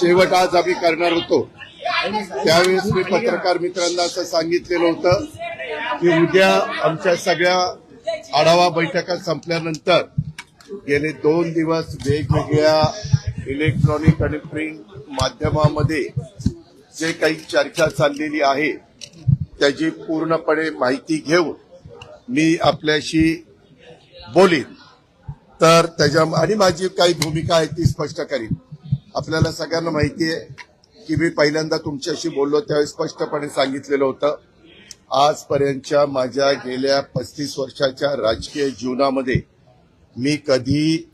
शेवट आज आम्ही करणार होतो. त्यावेळेस मी पत्रकार मित्रांना असं सांगितलेलं होतं की उद्या आमच्या सगळ्या आढावा बैठका संपल्यानंतर गेले दोन दिवस वेगवेगळ्या इलेक्ट्रॉनिक आणि प्रिंट माध्यमामध्ये जे काही चर्चा चाललेली आहे त्याची पूर्णपणे माहिती घेऊन मी आपल्याशी बोलीन. तर त्याच्या आणि माझी काही भूमिका आहे ती स्पष्ट करीन. आपल्याला सगळ्यांना माहिती आहे की मी पहिल्यांदा तुमच्याशी बोललो त्यावेळी स्पष्टपणे सांगितलेलं होतं. आजपर्यंतच्या माझ्या गेल्या पस्तीस वर्षाच्या राजकीय जीवनामध्ये मी कधी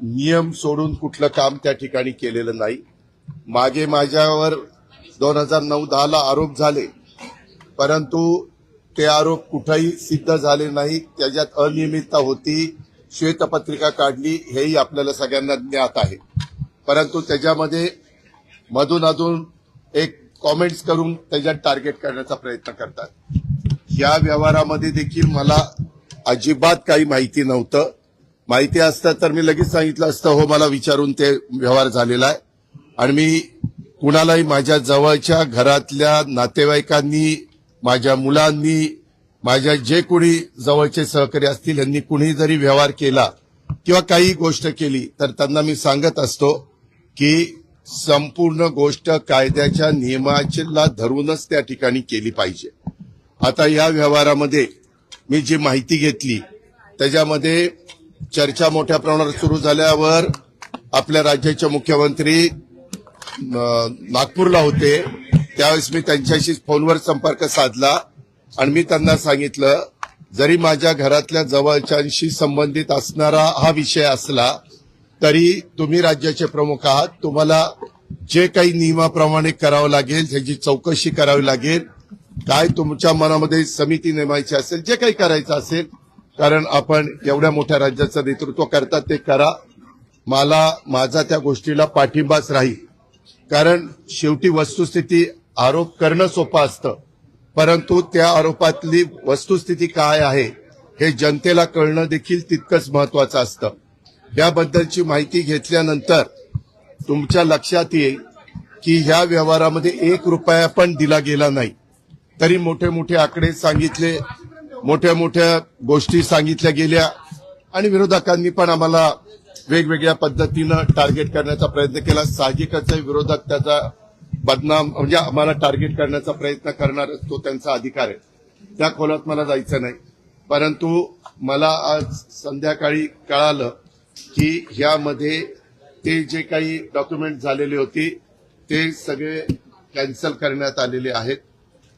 नियम सोडून कुठलं काम त्या ठिकाणी केलेलं नाही. मागे माझ्यावर दोन हजार नऊ दहाला आरोप झाले परंतु ते आरोप कुठेही सिद्ध झाले नाही. त्याच्यात अनियमितता होती श्वेतपत्रिका काढली हेही आपल्याला सगळ्यांना ज्ञात आहे. परंतु त्याच्यामध्ये मधून अधून एक कॉमेंट्स करून त्याच्यात टार्गेट करण्याचा प्रयत्न करतात. या व्यवहारामध्ये देखील मला अजिबात काही माहिती नव्हतं. माहिती असतं तर मी लगेच सांगितलं असतं हो मला विचारून ते व्यवहार झालेला आहे. आणि मी कुणालाही माझ्या जवळच्या घरातल्या नातेवाईकांनी माझ्या मुलांनी माझ्या जे कोणी जवळचे सहकारी असतील यांनी कुणी जरी व्यवहार केला किंवा काही गोष्ट केली तर त्यांना मी सांगत असतो की संपूर्ण गोष्ट कायद्याच्या नियमाला धरूनच त्या ठिकाणी केली पाहिजे. आता या व्यवहारामध्ये मी जी माहिती घेतली त्याच्यामध्ये चर्चा मोठ्या प्रमाणावर सुरू झाल्यावर आपल्या राज्याचे मुख्यमंत्री नागपूरला होते. त्यावेळेस मी त्यांच्याशी फोनवर संपर्क साधला आणि मी त्यांना सांगितलं जरी माझ्या घरातल्या जवळच्यांशी संबंधित असणारा हा विषय असला तरी तुम्ही राज्याचे प्रमुख आहात. तुम्हाला जे काही नियमाप्रमाणे करावं लागेल त्याची चौकशी करावी लागेल. काय तुमच्या मनामध्ये समिती नेमायची असेल जे काही करायचं असेल कारण आपण एवढ्या मोठ्या राज्याचं नेतृत्व करता ते करा. मला माझा त्या गोष्टीला पाठिंबाच राहील. कारण शेवटी वस्तुस्थिती आरोप करणं सोपं असतं. परंतु त्या आरोपातली वस्तुस्थिती काय आहे हे जनतेला कळणं देखील तितकंच महत्वाचं असतं. याबद्दलची माहिती घेतल्यानंतर तुमच्या लक्षात येईल की ह्या व्यवहारामध्ये एक रुपया पण दिला गेला नाही. तरी मोठे मोठे आकडे सांगितले मोठ्या मोठ्या गोष्टी सांगितल्या गेल्या आणि विरोधकांनी पण आम्हाला वेगवेगळ्या पद्धतीनं टार्गेट करण्याचा प्रयत्न केला. साहजिकच विरोधक त्याचा बदनाम म्हणजे आम्हाला टार्गेट करण्याचा प्रयत्न करणार तो त्यांचा अधिकार आहे. त्या खोलात मला जायचं नाही. परंतु मला आज संध्याकाळी कळालं की ह्यामध्ये ते जे काही डॉक्युमेंट झालेले होती ते सगळे कॅन्सल करण्यात आलेले आहेत.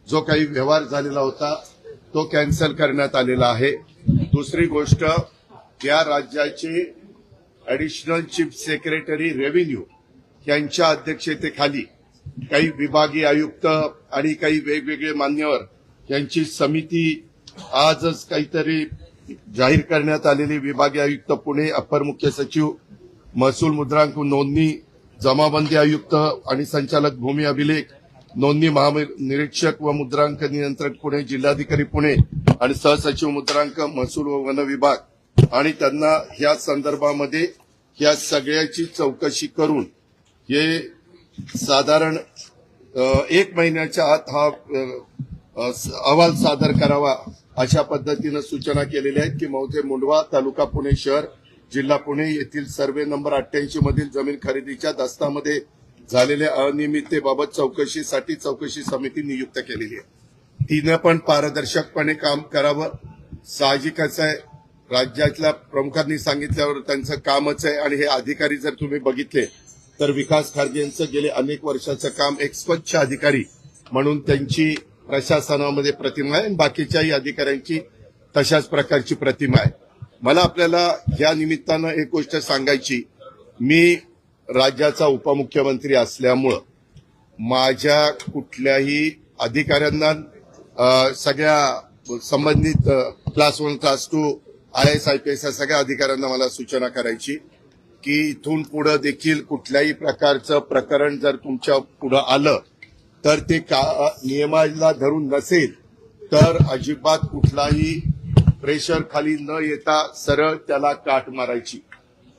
जो काही व्यवहार झालेला होता तो कॅन्सल करण्यात आलेला आहे. दुसरी गोष्ट या राज्याचे ॲडिशनल चीफ सेक्रेटरी रेव्हेन्यू यांच्या अध्यक्षतेखाली काही विभागीय आयुक्त आणि काही वेगवेगळे मान्यवर यांची समिती आजच काहीतरी जाहीर करण्यात आलेली विभागीय आयुक्त पुणे अपर मुख्य सचिव महसूल मुद्रांक नोंदणी जमाबंदी आयुक्त आणि संचालक भूमी अभिलेख नोंदणी महानिरीक्षक व मुद्रांक नियंत्रक पुणे जिल्हाधिकारी पुणे आणि सहसचिव मुद्रांक महसूल व वन विभाग. आणि त्यांना या संदर्भामध्ये या सगळ्याची चौकशी करून हे साधारण एक महिन्याच्या आत हा अहवाल सादर करावा अशा पद्धतीनं सूचना केलेल्या आहेत की मौजे मुंडवा तालुका पुणे शहर जिल्हा पुणे येथील सर्वे नंबर अठ्ठ्याऐंशी मधील जमीन खरेदीच्या दस्तामध्ये झालेल्या अनियमिततेबाबत चौकशीसाठी चौकशी समिती नियुक्त केलेली आहे. तिनं पण पारदर्शकपणे काम करावं. साहजिकच आहे. राज्यातल्या प्रमुखांनी सांगितल्यावर त्यांचं कामच आहे आणि हे अधिकारी जर तुम्ही बघितले तर विकास खारगे यांचं गेले अनेक वर्षाचं काम एक स्वच्छ अधिकारी म्हणून त्यांची प्रशासनामध्ये प्रतिमा आहे आणि बाकीच्याही अधिकाऱ्यांची तशाच प्रकारची प्रतिमा आहे. मला आपल्याला या निमित्तानं एक गोष्ट सांगायची. मी राज्याचा उपमुख्यमंत्री असल्यामुळं माझ्या कुठल्याही अधिकाऱ्यांना सगळ्या संबंधित class one class two I S I P S या सगळ्या अधिकाऱ्यांना मला सूचना करायची की इथून पुढे देखील कुठल्याही प्रकारचं प्रकरण जर तुमच्या पुढं आलं तर ते का नियमाला धरून नसेल तर अजिबात कुठलाही प्रेशर खाली न येता सरळ त्याला काट मारायची.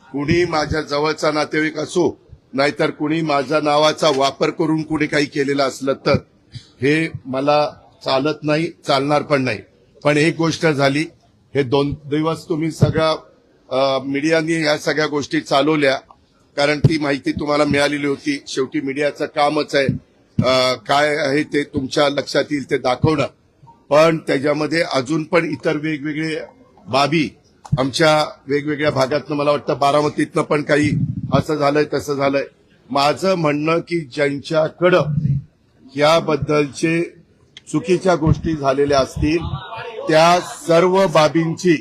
कुणी माझ्या जवळचा नातेवाईक असो नाहीतर कुणी माझ्या नावाचा वापर करून कुणी काही केलेलं असलं तर हे मला चालत नाही चालणार पण नाही. पण एक गोष्ट झाली हे दोन दिवस तुम्ही सगळ्या मीडियानी ह्या सगळ्या गोष्टी चालवल्या कारण ती माहिती तुम्हाला मिळालेली होती. शेवटी मीडियाचं कामच आहे. काय आहे ते तुमच्या लक्षात येईल ते दाखवणं. पण त्याच्यामध्ये अजून पण इतर वेगवेगळे बाबी आमच्या वेगवेगळ्या भागातनं मला वाटतं बारामतीतनं पण काही असं झालंय तसं झालंय. माझं म्हणणं की ज्यांच्याकडं याबद्दलचे चुकीच्या गोष्टी झालेल्या असतील त्या सर्व बाबींची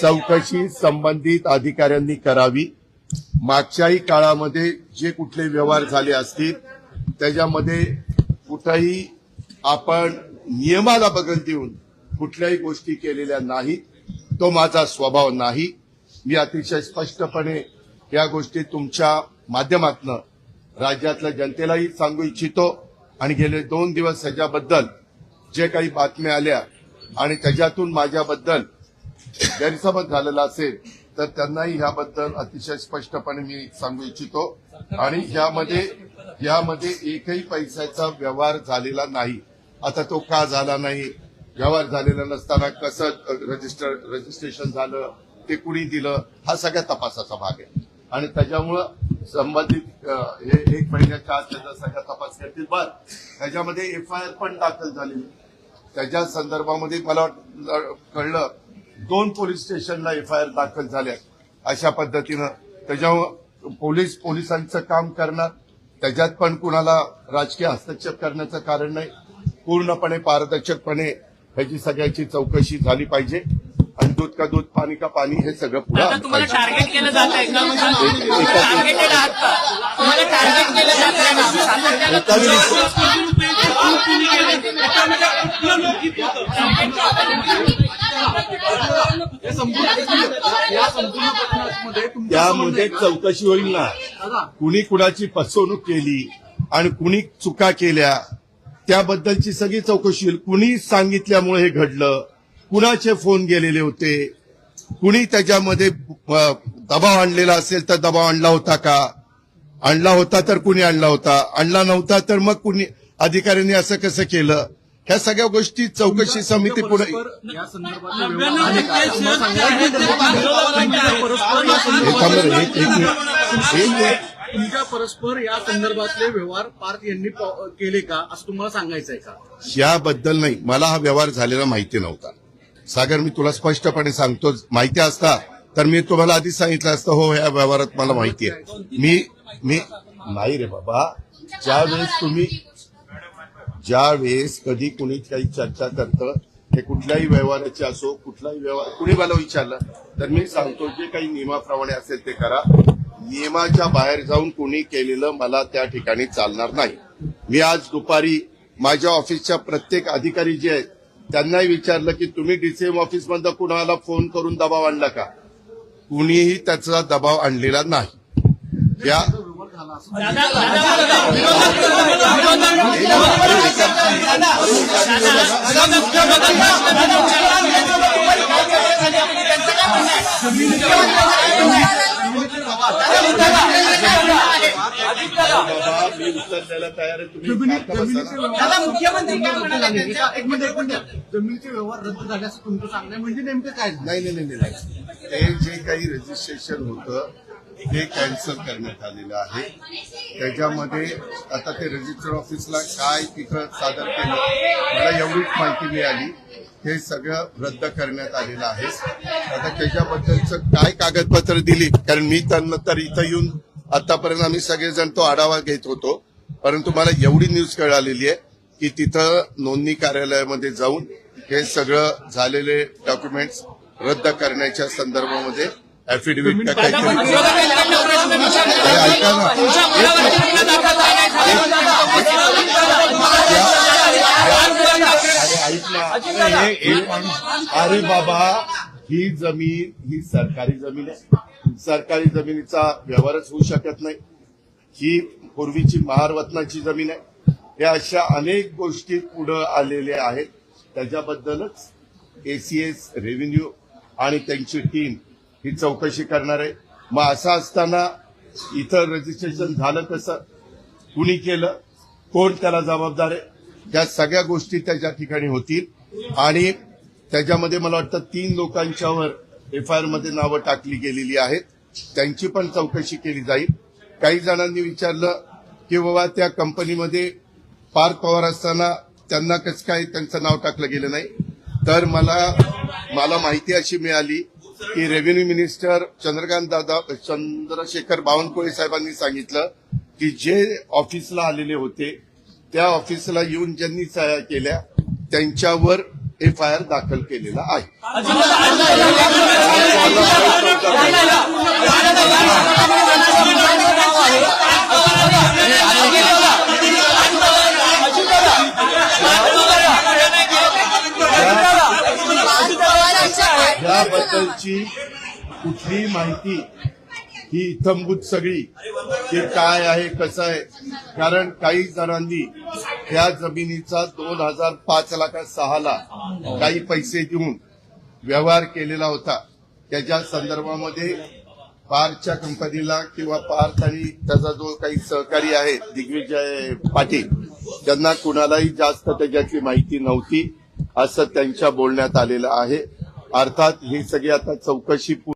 चौकशी संबंधित अधिकाऱ्यांनी करावी. मागच्याही काळामध्ये जे कुठले व्यवहार झाले असतील त्याच्यामध्ये कुठंही आपण नियमाला बगल देऊन कुठल्याही गोष्टी केलेल्या नाहीत तो माझा स्वभाव नाही. मी अतिशय स्पष्टपणे या गोष्टी तुमच्या माध्यमातनं राज्यातल्या जनतेलाही सांगू इच्छितो. आणि गेले दोन दिवस ह्याच्याबद्दल जे काही बातम्या आल्या आणि त्याच्यातून माझ्याबद्दल गैरसमज झालेला असेल तर त्यांनाही ह्याबद्दल अतिशय स्पष्टपणे मी सांगू इच्छितो. आणि ह्यामध्ये यामध्ये एकही पैशाचा व्यवहार झालेला नाही. आता तो का झाला नाही? व्यवहार झालेला नसताना कसं रजिस्टर रजिस्ट्रेशन झालं? ते कुणी दिलं? हा सगळ्या तपासाचा भाग आहे. आणि त्याच्यामुळं संबंधित हे एक महिन्याच्या आत त्याचा सगळ्या तपास करतील. बर त्याच्यामध्ये एफ आय आर पण दाखल झालेली. त्याच्या संदर्भामध्ये मला कळलं दोन पोलीस स्टेशनला एफ आय आर दाखल झाल्या अशा पद्धतीनं त्याच्यामुळं पोलीस पोलिसांचं काम करणार त्याच्यात पण कुणाला राजकीय हस्तक्षेप करण्याचं कारण नाही पूर्णपणे पारदर्शकपणे ह्याची सगळ्याची चौकशी झाली पाहिजे आणि दूध का दूध पाणी का पाणी हे सगळं पुढे टार्गेट केलं त्यामध्ये चौकशी होईल ना? कुणी कुणाची फसवणूक केली आणि कुणी चुका केल्या त्याबद्दलची सगळी चौकशी होईल. कुणी सांगितल्यामुळे हे घडलं? कुणाचे फोन गेलेले होते? कुणी त्याच्यामध्ये दबाव आणलेला असेल तर दबाव आणला होता का? आणला होता तर कुणी आणला होता? आणला नव्हता तर मग कुणी अधिकाऱ्यांनी असं कसं केलं? ह्या सगळ्या गोष्टी चौकशी समिती पुढे तुमच्या परस्पर या संदर्भातले व्यवहार पार्थ यांनी केले का? असं तुम्हाला सांगायचं आहे का? याबद्दल नाही. मला हा व्यवहार झालेला माहिती नव्हता. सागर मी तुला स्पष्टपणे सांगतो. माहिती असता तर मी तुम्हाला आधीच सांगितलं असतं हो या व्यवहारात मला माहिती आहे. मी मी नाही रे बाबा. ज्या वेळेस तुम्ही ज्या वेळेस कधी कुणी काही चर्चा करतं हे कुठल्याही व्यवहाराचे असो कुठलाही व्यवहार कुणी मला विचारलं तर मी सांगतो जे काही नियमाप्रमाणे असेल ते करा. नियमाच्या बाहेर जाऊन कुणी केलेलं मला त्या ठिकाणी चालणार नाही. मी आज दुपारी माझ्या ऑफिसच्या प्रत्येक अधिकारी जे आहेत त्यांनाही विचारलं की तुम्ही डीसीएम ऑफिसमधनं कुणाला फोन करून दबाव आणला का? कुणीही त्याचा दबाव आणलेला नाही. या मी उत्तर द्यायला तयार आहे तुम्ही शांत बसा जमिनीचे ना. व्यवहार मुख्यमंत्री काय रद्द म्हणाले त्यांच्या- एक मिनिट एक मिनिट जमिनीचे व्यवहार रद्द तुमचं सांगणं आहे. म्हणजे नेमकं काय झालं नाही नाही नाही नाही ते जे काही रजिस्ट्रेशन होतं हे कॅन्सल करण्यात आलेलं आहे. त्याच्यामध्ये आता ते रजिस्टर ऑफिसला काय तिथं सादर केलं मला एवढीच माहिती मिळाली. हे सगळं रद्द करण्यात आलेलं आहे. आता त्याच्याबद्दलचं काय कागदपत्र दिली? कारण मी त्यांना तर इथं येऊन आतापर्यंत आम्ही सगळेजण तो आढावा घेत होतो. परंतु मला एवढी न्यूज कळालेली आहे की तिथं नोंदणी कार्यालयामध्ये जाऊन हे सगळं झालेले डॉक्युमेंट्स रद्द करण्याच्या संदर्भामध्ये अरे बाबा ही जमीन ही सरकारी जमीन आहे. सरकारी जमिनीचा व्यवहारच होऊ शकत नाही. ही पूर्वीची महारवतनाची जमीन आहे. या अशा अनेक गोष्टी पुढं आलेल्या आहेत. त्याच्याबद्दलच एसीएस रेव्हेन्यू आणि त्यांची टीम ही चौकशी करणार आहे. मग असं असताना इथं रजिस्ट्रेशन झालं कसं? कुणी केलं? कोण त्याला जबाबदार आहे? त्या सगळ्या गोष्टी त्याच्या ठिकाणी होतील. आणि त्याच्यामध्ये मला वाटतं तीन लोकांच्यावर एफ आयमध्ये नावं टाकली गेलेली आहेत. त्यांची पण चौकशी केली जाईल. काही जणांनी विचारलं की बाबा त्या कंपनीमध्ये पार पवार असताना त्यांना कसं काय त्यांचं नाव टाकलं गेलं नाही? तर मला मला माहिती अशी मिळाली की रेव्हेन्यू मिनिस्टर चंद्रकांत दादा चंद्रशेखर बावनकुळे साहेबांनी सांगितलं की जे ऑफिसला आलेले होते त्या ऑफिसला येऊन ज्यांनी सह्या केल्या त्यांच्यावर एफ आय आर दाखल केलेला आहे याबद्दलची कुठली माहिती ही इथंभूत सगळी हे काय आहे कसं आहे? कारण काही जणांनी त्या जमिनीचा दोन हजार पाच लाखा सहाला काही पैसे देऊन व्यवहार केलेला होता. त्याच्या संदर्भामध्ये पारच्या कंपनीला किंवा पार्थ आणि त्याचा जो काही सहकारी आहे दिग्विजय पाटील त्यांना कुणालाही जास्त त्याच्यातली माहिती नव्हती असं त्यांच्या बोलण्यात आलेलं आहे. अर्थात ही सगळी आता चौकशी पूर्ण